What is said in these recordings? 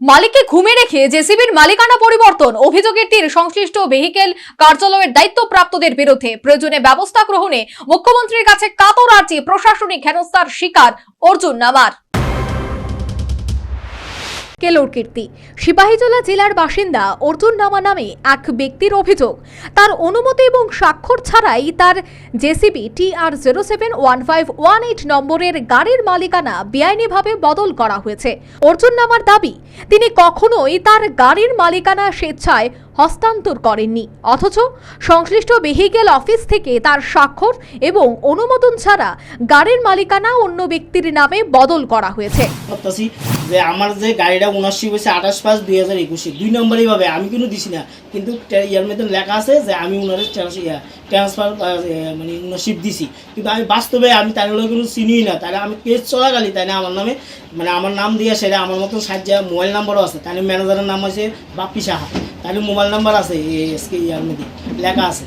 মালিককে ঘুমে রেখে জেসিবির মালিকানা পরিবর্তন, অভিযোগের তীর, সংশ্লিষ্ট ভেহিকেল কার্যালয়ের দায়িত্বপ্রাপ্তদের বিরুদ্ধে প্রয়োজনে ব্যবস্থা গ্রহণে মুখ্যমন্ত্রীর কাছে কাতর আর্জি, প্রশাসনিক হেনস্থার শিকার অর্জুন নামার। কেলোর কীর্তি। সিপাহীজলা জেলার বাসিন্দা অর্জুন নামা নামে এক ব্যক্তির অভিযোগ। তার অনুমতি এবং স্বাক্ষর ছাড়াই তার JCB T R zero seven one five one eight নম্বরের গাড়ির মালিকানা বেআইনিভাবে বদল করা হয়েছে। অর্জুন নামার দাবি, তিনি কখনোই তার গাড়ির মালিকানা স্বেচ্ছায় হস্তান্তর করেননি। অথচ সংশ্লিষ্ট ভেহিকেল অফিস থেকে তার স্বাক্ষর এবং অনুমোদন ছাড়া গাড়ির মালিকানা অন্য ব্যক্তির নামে বদল করা হয়েছে। যে আমার যে গাড়িটা উনআশি হয়েছে আঠাশ পাঁচ দুই হাজার একুশে। দুই নম্বরই ভাবে, আমি কিন্তু দিছি না। কিন্তু ইয়ার মধ্যে লেখা আছে যে আমি উনারে ট্রান্সফার মানে উনশিপ দিছি। কিন্তু আমি বাস্তবে আমি তার লোক কিন্তু চিনিই না। তাহলে আমি কেস চলাকালি তাই না আমার নামে মানে আমার নাম দিয়ে সেটা আমার মতো সাহায্য মোবাইল নাম্বারও আছে। তাহলে ম্যানেজারের নাম আছে বাপ্পি সাহা। তাহলে মোবাইল নাম্বার আছে এসকে ইয়ার মধ্যে, লেখা আছে।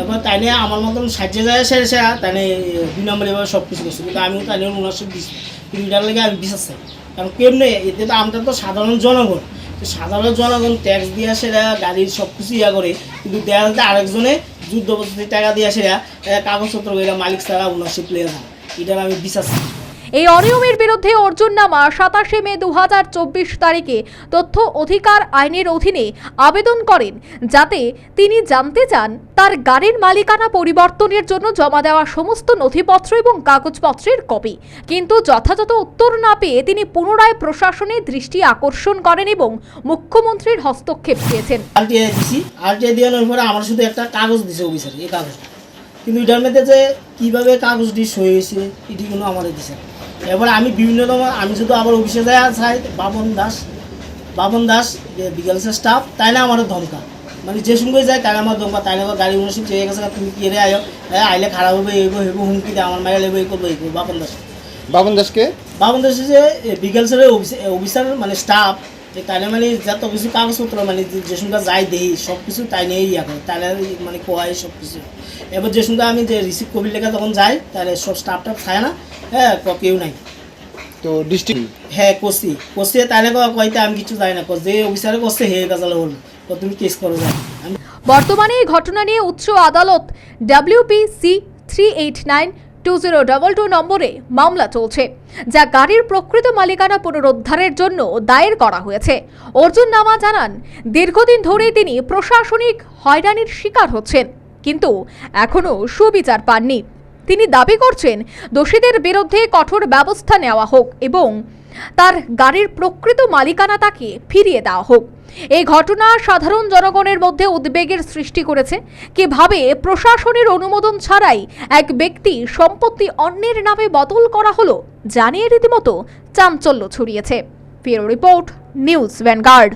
এবার তাই নিয়ে আমার মতন সাহায্য যায় সেরে সেরা তাই দুই নম্বর এবার সব কিছু করছে, কিন্তু আমিও তাই নিয়ে উনআশি দিছি কিন্তু এটার লেগে আমি বিশ্বাস চাই। কারণ কেমনে, এতে তো আমরা তো সাধারণ জনগণ, তো সাধারণ জনগণ ট্যাক্স দিয়ে সেরা গাড়ির সব কিছু ইয়া করে, কিন্তু দেখা যাচ্ছে আরেকজনে যুদ্ধ টাকা দিয়ে সেরা কাগজপত্র মালিক ছাড়া উনআশি প্লেয়ার হয়। এটার আমি বিশ্বাস এই অনিয়মের বিরুদ্ধে অর্জুন নামা সাতাশে মে দুহাজার চব্বিশ তারিখে তথ্য অধিকার আইনের অধীনে আবেদন করেন, যাতে তিনি জানতে চান তার গাড়ির মালিকানা পরিবর্তনের জন্য জমা দেওয়া সমস্ত নথিপত্র এবং কাগজপত্রের কপি। কিন্তু যথাযথ উত্তর না পেয়ে তিনি পুনরায় প্রশাসনের দৃষ্টি আকর্ষণ করেন এবং মুখ্যমন্ত্রীর হস্তক্ষেপ চেয়েছেন। কিন্তু এটার মধ্যে যে কীভাবে কাগজটি সই হয়েছে, এটি কোনো আমাদের দিছে। এবার আমি বিভিন্ন রকম আমি শুধু আবার অফিসে যাই চাই বাবন দাস। বাবন দাস যে বিকাল স্টাফ তাই না আমার ধমকা মানে যে সঙ্গে যায় তাই আমার ধমকা তাই না গাড়ি উনসিপ চেয়ে গেছে তুমি কি এরে আয়ো? এ, আইলে খারাপ হবে এইবো হেবো হুমকি দেয় আমার মায়ের লেবো এই করব এই করব বাবন দাস। বাবন দাসকে বাবন দাস যে বিকেলসের অফিসার মানে স্টাফ তাহলে মানে যত কিছু কাগজপত্র মানে যে- সঙ্গে যাই দেই সব কিছু তাই নিয়েই ইয়া করে। তাহলে মানে কোয়াই সব কিছু এবার যে সঙ্গে আমি যে রিসিভ কবি লেখা তখন যাই তাহলে সব স্টাফ টাফ থাকে না হ্যাঁ কেউ নাই। তো ডিস্ট্রিক্ট হ্যাঁ করছি করছি তাহলে ক- কইতে আমি কিছু যাই না যে অফিসারে করছে হে কাজালে হল। তুমি কেস করো যাই বর্তমানে এই ঘটনা নিয়ে উচ্চ আদালত WPC three eight nine two zero double two নম্বরে মামলা চলছে, যা গাড়ির প্রকৃত মালিকানা পুনরুদ্ধারের জন্য দায়ের করা হয়েছে। অর্জুন নামা জানান, দীর্ঘদিন ধরেই তিনি প্রশাসনিক হয়রানির শিকার হচ্ছেন, কিন্তু এখনও সুবিচার পাননি। তিনি দাবি করছেন, দোষীদের বিরুদ্ধে কঠোর ব্যবস্থা নেওয়া হোক এবং তার গাড়ির প্রকৃত মালিকানা তাকে ফিরিয়ে দেওয়া হোক। এই ঘটনা সাধারণ জনগণের মধ্যে উদ্বেগের সৃষ্টি করেছে। কীভাবে প্রশাসনের অনুমোদন ছাড়াই এক ব্যক্তি সম্পত্তি অন্যের নামে বদল করা হলো, জানিয়ে রীতিমতো চাঞ্চল্য ছড়িয়েছে। ফিরো রিপোর্ট, নিউজ ভ্যানগার্ড।